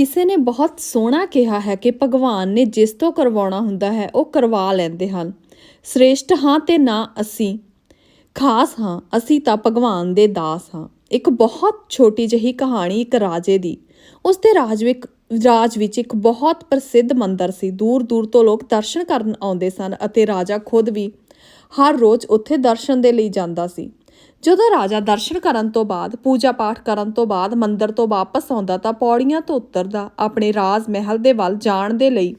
ਕਿਸੇ ਨੇ ਬਹੁਤ ਸੋਹਣਾ ਕਿਹਾ ਹੈ ਕਿ ਭਗਵਾਨ ਨੇ ਜਿਸ ਤੋਂ ਕਰਵਾਉਣਾ ਹੁੰਦਾ ਹੈ, ਉਹ ਕਰਵਾ ਲੈਂਦੇ ਹਨ। ਸ੍ਰੇਸ਼ਟ ਹਾਂ ਤੇ ਨਾ ਅਸੀਂ। ਖਾਸ ਹਾਂ, ਅਸੀਂ ਤਾਂ ਭਗਵਾਨ ਦੇ ਦਾਸ ਹਾਂ। ਇੱਕ ਬਹੁਤ ਛੋਟੀ ਜਿਹੀ ਕਹਾਣੀ ਇੱਕ ਰਾਜੇ ਦੀ। ਉਸ ਦੇ ਰਾਜ ਵਿੱਚ ਰਾਜ ਵਿੱਚ ਇੱਕ ਬਹੁਤ ਪ੍ਰਸਿੱਧ ਮੰਦਿਰ ਸੀ। ਦੂਰ ਦੂਰ ਤੋਂ ਲੋਕ ਦਰਸ਼ਨ ਕਰਨ ਆਉਂਦੇ ਸਨ ਅਤੇ ਰਾਜਾ ਖੁਦ ਵੀ ਹਰ ਰੋਜ਼ ਉੱਥੇ ਦਰਸ਼ਨ ਦੇ ਲਈ ਜਾਂਦਾ ਸੀ। ਜਦੋਂ ਰਾਜਾ ਦਰਸ਼ਨ ਕਰਨ ਤੋਂ ਬਾਅਦ, ਪੂਜਾ ਪਾਠ ਕਰਨ ਤੋਂ ਬਾਅਦ ਮੰਦਰ ਤੋਂ ਵਾਪਸ ਆਉਂਦਾ ਤਾਂ ਪੌੜੀਆਂ ਤੋਂ ਉਤਰਦਾ ਆਪਣੇ ਰਾਜ ਮਹਿਲ ਦੇ ਵੱਲ ਜਾਣ ਦੇ ਲਈ।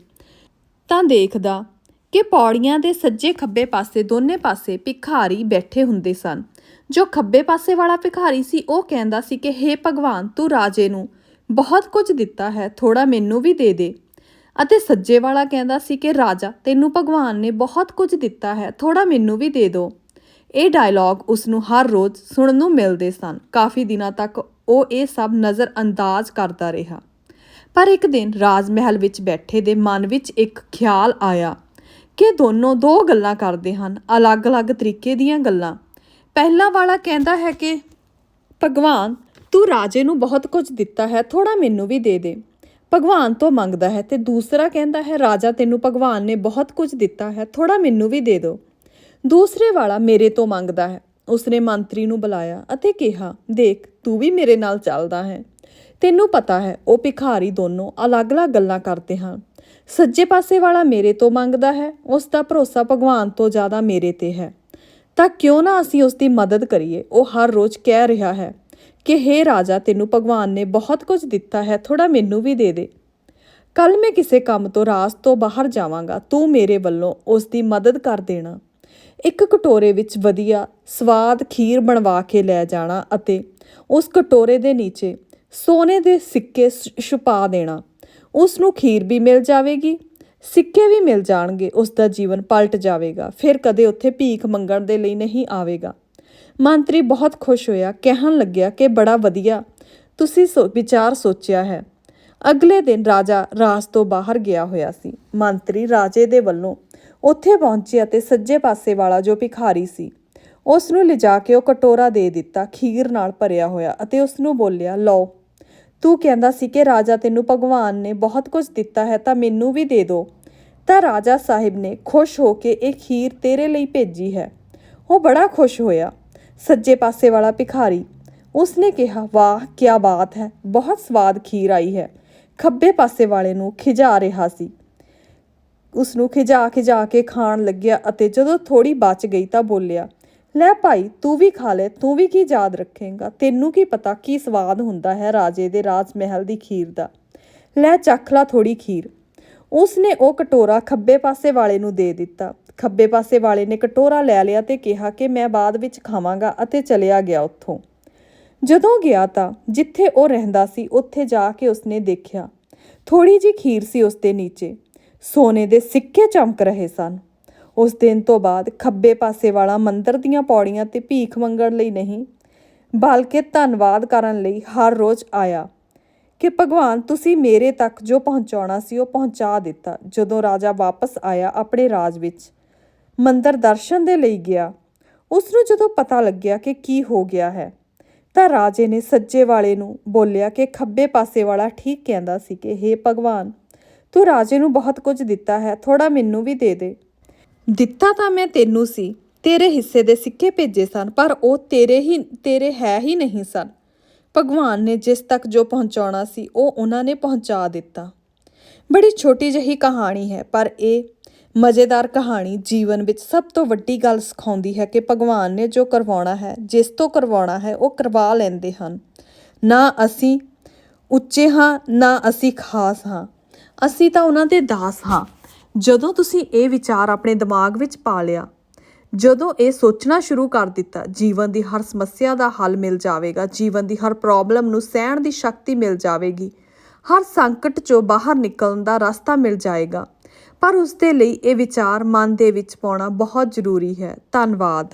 ਤਾਂ ਦੇਖਦਾ ਕਿ ਪੌੜੀਆਂ ਦੇ ਸੱਜੇ ਖੱਬੇ ਪਾਸੇ ਦੋਨੇ ਪਾਸੇ ਭਿਖਾਰੀ ਬੈਠੇ ਹੁੰਦੇ ਸਨ। ਜੋ ਖੱਬੇ ਪਾਸੇ ਵਾਲਾ ਭਿਖਾਰੀ ਸੀ, ਉਹ ਕਹਿੰਦਾ ਸੀ ਕਿ हे ਭਗਵਾਨ, ਤੂੰ ਰਾਜੇ ਨੂੰ ਬਹੁਤ ਕੁਝ ਦਿੱਤਾ ਹੈ ਥੋੜਾ ਮੈਨੂੰ ਵੀ ਦੇ ਦੇ। ਅਤੇ ਸੱਜੇ ਵਾਲਾ ਕਹਿੰਦਾ ਸੀ ਕਿ, ਰਾਜਾ, ਤੈਨੂੰ ਭਗਵਾਨ ਨੇ ਬਹੁਤ ਕੁਝ ਦਿੱਤਾ ਹੈ ਥੋੜਾ ਮੈਨੂੰ ਵੀ ਦੇ ਦਿਓ ਇਹ ਡਾਇਲੌਗ ਉਸ ਨੂੰ ਹਰ ਰੋਜ਼ ਸੁਣਨ ਨੂੰ ਮਿਲਦੇ ਸਨ। ਕਾਫੀ ਦਿਨਾਂ ਤੱਕ ਉਹ ਇਹ ਸਭ ਨਜ਼ਰ ਅੰਦਾਜ਼ ਕਰਦਾ ਰਿਹਾ। ਪਰ ਇੱਕ ਦਿਨ ਰਾਜ ਮਹਿਲ ਵਿੱਚ ਬੈਠੇ ਦੇ ਮਨ ਵਿੱਚ ਇੱਕ ਖਿਆਲ ਆਇਆ ਕਿ ਦੋਨੋਂ ਦੋ ਗੱਲਾਂ ਕਰਦੇ ਹਨ, ਅਲੱਗ-ਅਲੱਗ ਤਰੀਕੇ ਦੀਆਂ ਗੱਲਾਂ। ਪਹਿਲਾ ਵਾਲਾ ਕਹਿੰਦਾ ਹੈ ਕਿ, ਭਗਵਾਨ, ਤੂੰ ਰਾਜੇ ਨੂੰ ਬਹੁਤ ਕੁਝ ਦਿੱਤਾ ਹੈ ਥੋੜਾ ਮੈਨੂੰ ਵੀ ਦੇ ਦੇ। ਭਗਵਾਨ ਤੋਂ ਮੰਗਦਾ ਹੈ ਤੇ ਦੂਸਰਾ ਕਹਿੰਦਾ ਹੈ, ਰਾਜਾ, ਤੈਨੂੰ ਭਗਵਾਨ ਨੇ ਬਹੁਤ ਕੁਝ ਦਿੱਤਾ ਹੈ ਥੋੜਾ ਮੈਨੂੰ ਵੀ ਦੇ ਦਿਓ। ਦੂਸਰੇ ਵਾਲਾ ਮੇਰੇ ਤੋਂ ਮੰਗਦਾ ਹੈ। ਉਸਨੇ ਮੰਤਰੀ ਨੂੰ ਬੁਲਾਇਆ ਅਤੇ ਕਿਹਾ, ਦੇਖ, ਤੂੰ ਵੀ ਮੇਰੇ ਨਾਲ ਚੱਲਦਾ ਹੈ। ਤੈਨੂੰ ਪਤਾ ਹੈ, ਉਹ ਭਿਖਾਰੀ ਦੋਨੋਂ ਅਲੱਗ-ਅਲੱਗ ਗੱਲਾਂ ਕਰਦੇ ਹਨ। ਸੱਜੇ ਪਾਸੇ ਵਾਲਾ ਮੇਰੇ ਤੋਂ ਮੰਗਦਾ ਹੈ, ਉਸ ਦਾ ਭਰੋਸਾ ਭਗਵਾਨ ਤੋਂ ਜ਼ਿਆਦਾ ਮੇਰੇ ਤੇ ਹੈ। ਤਾਂ ਕਿਉਂ ਨਾ ਅਸੀਂ ਉਸ ਦੀ ਮਦਦ ਕਰੀਏ? ਉਹ ਹਰ ਰੋਜ਼ ਕਹਿ ਰਿਹਾ ਹੈ ਕਿ हे ਰਾਜਾ, ਤੈਨੂੰ ਭਗਵਾਨ ਨੇ ਬਹੁਤ ਕੁਝ ਦਿੱਤਾ ਹੈ ਥੋੜਾ ਮੈਨੂੰ ਵੀ ਦੇ ਦੇ। ਕੱਲ ਮੈਂ ਕਿਸੇ ਕੰਮ ਤੋਂ ਰਾਜ ਤੋਂ ਬਾਹਰ ਜਾਵਾਂਗਾ। ਤੂੰ ਮੇਰੇ ਵੱਲੋਂ ਉਸ ਦੀ ਮਦਦ ਕਰ ਦੇਣਾ। ਇੱਕ ਕਟੋਰੇ ਵਿੱਚ ਵਧੀਆ ਸਵਾਦ ਖੀਰ ਬਣਵਾ ਕੇ ਲੈ ਜਾਣਾ ਅਤੇ ਉਸ ਕਟੋਰੇ ਦੇ ਨੀਚੇ ਸੋਨੇ ਦੇ ਸਿੱਕੇ ਛੁਪਾ ਦੇਣਾ। ਉਸ ਨੂੰ ਖੀਰ ਵੀ ਮਿਲ ਜਾਵੇਗੀ, ਸਿੱਕੇ ਵੀ ਮਿਲ ਜਾਣਗੇ, ਉਸ ਦਾ ਜੀਵਨ ਪਲਟ ਜਾਵੇਗਾ, ਫਿਰ ਕਦੇ ਉੱਥੇ ਭੀਖ ਮੰਗਣ ਦੇ ਲਈ ਨਹੀਂ ਆਵੇਗਾ। ਮੰਤਰੀ ਬਹੁਤ ਖੁਸ਼ ਹੋਇਆ, ਕਹਿਣ ਲੱਗਿਆ ਕਿ ਬੜਾ ਵਧੀਆ ਤੁਸੀਂ ਸੋ, ਵਿਚਾਰ ਸੋਚਿਆ ਹੈ। ਅਗਲੇ ਦਿਨ ਰਾਜਾ ਰਾਜ ਤੋਂ ਬਾਹਰ ਗਿਆ ਹੋਇਆ ਸੀ। ਮੰਤਰੀ ਰਾਜੇ ਦੇ ਵੱਲੋਂ ਉੱਥੇ ਪਹੁੰਚਿਆ ਤੇ ਸੱਜੇ ਪਾਸੇ ਵਾਲਾ ਜੋ ਭਿਖਾਰੀ ਸੀ ਉਸ ਨੂੰ ਲਿਜਾ ਕੇ ਉਹ ਕਟੋਰਾ ਦੇ ਦਿੱਤਾ, ਖੀਰ ਨਾਲ ਭਰਿਆ ਹੋਇਆ ਅਤੇ ਉਸ ਨੂੰ ਬੋਲਿਆ, ਲਓ, ਤੂੰ ਕਹਿੰਦਾ ਸੀ ਕਿ ਰਾਜਾ ਤੈਨੂੰ ਭਗਵਾਨ ਨੇ ਬਹੁਤ ਕੁਝ ਦਿੱਤਾ ਹੈ ਤਾਂ ਮੈਨੂੰ ਵੀ ਦੇ ਦਿਓ ਤਾਂ ਰਾਜਾ ਸਾਹਿਬ ਨੇ ਖੁਸ਼ ਹੋ ਕੇ ਇਹ ਖੀਰ ਤੇਰੇ ਲਈ ਭੇਜੀ ਹੈ। ਉਹ ਬੜਾ ਖੁਸ਼ ਹੋਇਆ। ਸੱਜੇ ਪਾਸੇ ਵਾਲਾ ਭਿਖਾਰੀ ਉਸਨੇ ਕਿਹਾ, ਵਾਹ ਕੀ ਬਾਤ ਹੈ, ਬਹੁਤ ਸਵਾਦ ਖੀਰ ਆਈ ਹੈ। ਖੱਬੇ ਪਾਸੇ ਵਾਲੇ ਨੂੰ ਖਿਜਾ ਰਿਹਾ ਸੀ। ਉਸ ਨੂੰ ਖਿਜਾ ਖਿਜਾ ਕੇ ਖਾਣ ਲੱਗਿਆ ਅਤੇ ਜਦੋਂ ਥੋੜੀ ਬਚ ਗਈ ਤਾਂ ਬੋਲਿਆ, ਲੈ ਭਾਈ, ਤੂੰ ਵੀ ਖਾ ਲੈ, ਤੂੰ ਵੀ ਕੀ ਯਾਦ ਰੱਖੇਂਗਾ? ਤੈਨੂੰ ਕੀ ਪਤਾ ਕੀ ਸਵਾਦ ਹੁੰਦਾ ਹੈ ਰਾਜੇ ਦੇ ਰਾਜ ਮਹਿਲ ਦੀ ਖੀਰ ਦਾ? ਲੈ ਚੱਖ ਲਾ ਥੋੜੀ ਖੀਰ। ਉਸ ਨੇ ਉਹ ਕਟੋਰਾ ਖੱਬੇ ਪਾਸੇ ਵਾਲੇ ਨੂੰ ਦੇ ਦਿੱਤਾ। ਖੱਬੇ ਪਾਸੇ ਵਾਲੇ ਨੇ ਕਟੋਰਾ ਲੈ ਲਿਆ ਤੇ ਕਿਹਾ ਕਿ ਮੈਂ ਬਾਅਦ ਵਿੱਚ ਖਾਵਾਂਗਾ ਅਤੇ ਚਲਿਆ ਗਿਆ ਉੱਥੋਂ। ਜਦੋਂ ਗਿਆ ਤਾਂ ਜਿੱਥੇ ਉਹ ਰਹਿੰਦਾ ਸੀ, ਉੱਥੇ ਜਾ ਕੇ ਉਸਨੇ ਦੇਖਿਆ। ਥੋੜੀ ਜੀ ਖੀਰ ਸੀ ਉਸ ਦੇ ਨੀਚੇ। ਸੋਨੇ ਦੇ ਸਿੱਕੇ ਚਮਕ ਰਹੇ ਸਨ। ਉਸ ਦਿਨ ਤੋਂ ਬਾਅਦ ਖੱਬੇ ਪਾਸੇ ਵਾਲਾ ਮੰਦਰ ਦੀਆਂ ਪੌੜੀਆਂ ਤੇ ਭੀਖ ਮੰਗਣ ਲਈ ਨਹੀਂ, ਬਲਕਿ ਧੰਨਵਾਦ ਕਰਨ ਲਈ ਹਰ ਰੋਜ਼ ਆਇਆ ਕਿ ਭਗਵਾਨ ਤੁਸੀਂ ਮੇਰੇ ਤੱਕ ਜੋ ਪਹੁੰਚਾਉਣਾ ਸੀ ਉਹ ਪਹੁੰਚਾ ਦਿੱਤਾ ਜਦੋਂ ਰਾਜਾ ਵਾਪਸ ਆਇਆ ਆਪਣੇ ਰਾਜ ਵਿੱਚ। ਮੰਦਰ ਦਰਸ਼ਨ ਦੇ ਲਈ ਗਿਆ। ਉਸ ਨੂੰ ਜਦੋਂ ਪਤਾ ਲੱਗਿਆ ਕਿ ਕੀ ਹੋ ਗਿਆ ਹੈ, ਤਾਂ ਰਾਜੇ ਨੇ ਸੱਜੇ ਵਾਲੇ ਨੂੰ ਬੋਲਿਆ ਕਿ ਖੱਬੇ ਪਾਸੇ ਵਾਲਾ ਠੀਕ ਕਹਿੰਦਾ ਸੀ ਕਿ हे ਭਗਵਾਨ ਤੂੰ ਰਾਜੇ ਨੂੰ ਬਹੁਤ ਕੁਝ ਦਿੱਤਾ ਹੈ ਥੋੜਾ ਮੈਨੂੰ ਵੀ ਦੇ ਦੇ। ਦਿੱਤਾ ਤਾਂ ਮੈਂ ਤੈਨੂੰ ਸੀ, ਤੇਰੇ ਹਿੱਸੇ ਦੇ ਸਿੱਕੇ ਭੇਜੇ ਸਨ, ਪਰ ਉਹ ਤੇਰੇ ਹੀ, ਤੇਰੇ ਹੈ ਹੀ ਨਹੀਂ ਸਨ। ਭਗਵਾਨ ਨੇ ਜਿਸ ਤੱਕ ਜੋ ਪਹੁੰਚਾਉਣਾ ਸੀ, ਉਹ ਉਹਨਾਂ ਨੇ ਪਹੁੰਚਾ ਦਿੱਤਾ। ਬੜੀ ਛੋਟੀ ਜਿਹੀ ਕਹਾਣੀ ਹੈ, ਪਰ ਇਹ ਮਜ਼ੇਦਾਰ ਕਹਾਣੀ ਜੀਵਨ ਵਿੱਚ ਸਭ ਤੋਂ ਵੱਡੀ ਗੱਲ ਸਿਖਾਉਂਦੀ ਹੈ ਕਿ ਭਗਵਾਨ ਨੇ ਜੋ ਕਰਵਾਉਣਾ ਹੈ, ਜਿਸ ਤੋਂ ਕਰਵਾਉਣਾ ਹੈ, ਉਹ ਕਰਵਾ ਲੈਂਦੇ ਹਨ। ਨਾ ਅਸੀਂ ਉੱਚੇ ਹਾਂ, ਨਾ ਅਸੀਂ ਖਾਸ ਹਾਂ। ਅਸੀਂ ਤਾਂ ਉਹਨਾਂ ਦੇ ਦਾਸ ਹਾਂ। ਜਦੋਂ ਤੁਸੀਂ ਇਹ ਵਿਚਾਰ ਆਪਣੇ ਦਿਮਾਗ ਵਿੱਚ ਪਾ ਲਿਆ, ਜਦੋਂ ਇਹ ਸੋਚਣਾ ਸ਼ੁਰੂ ਕਰ ਦਿੱਤਾ, ਜੀਵਨ ਦੀ ਹਰ ਸਮੱਸਿਆ ਦਾ ਹੱਲ ਮਿਲ ਜਾਵੇਗਾ, ਜੀਵਨ ਦੀ ਹਰ ਪ੍ਰੋਬਲਮ ਨੂੰ ਸਹਿਣ ਦੀ ਸ਼ਕਤੀ ਮਿਲ ਜਾਵੇਗੀ, ਹਰ ਸੰਕਟ ਚੋਂ ਬਾਹਰ ਨਿਕਲਣ ਦਾ ਰਸਤਾ ਮਿਲ ਜਾਏਗਾ। ਪਰ ਉਸ ਦੇ ਲਈ ਇਹ ਵਿਚਾਰ ਮਨ ਦੇ ਵਿੱਚ ਪਾਉਣਾ ਬਹੁਤ ਜ਼ਰੂਰੀ ਹੈ। ਧੰਨਵਾਦ।